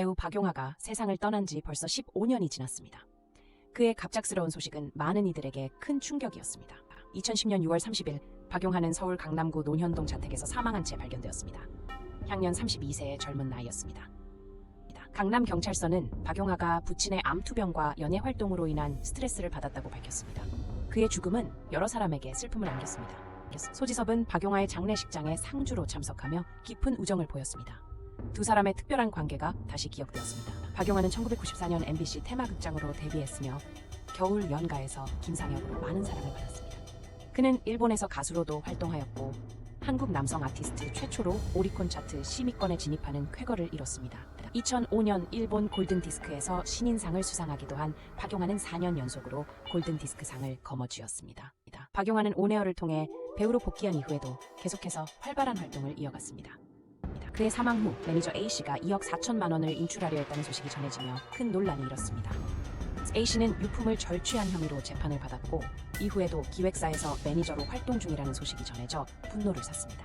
배우 박용화가 세상을 떠난 지 벌써 15년이 지났습니다. 그의 갑작스러운 소식은 많은 이들에게 큰 충격이었습니다. 2010년 6월 30일 박용화는 서울 강남구 논현동 자택에서 사망한 채 발견되었습니다. 향년 32세의 젊은 나이였습니다. 강남 경찰서는 박용화가 부친의 암투병과 연애 활동으로 인한 스트레스를 받았다고 밝혔습니다. 그의 죽음은 여러 사람에게 슬픔을 안겼습니다. 소지섭은 박용화의 장례식장에 상주로 참석하며 깊은 우정을 보였습니다. 두 사람의 특별한 관계가 다시 기억되었습니다. 박용화는 1994년 MBC 테마극장으로 데뷔했으며 겨울 연가에서 김상혁으로 많은 사랑을 받았습니다. 그는 일본에서 가수로도 활동하였고 한국 남성 아티스트 최초로 오리콘 차트 10위권에 진입하는 쾌거를 이뤘습니다. 2005년 일본 골든 디스크에서 신인상을 수상하기도 한 박용화는 4년 연속으로 골든 디스크상을 거머쥐었습니다. 박용화는 온에어를 통해 배우로 복귀한 이후에도 계속해서 활발한 활동을 이어갔습니다. 그의 사망 후 매니저 A 씨가 2억 4천만 원을 인출하려 했다는 소식이 전해지며 큰 논란이 일었습니다. A 씨는 유품을 절취한 혐의로 재판을 받았고 이후에도 기획사에서 매니저로 활동 중이라는 소식이 전해져 분노를 샀습니다.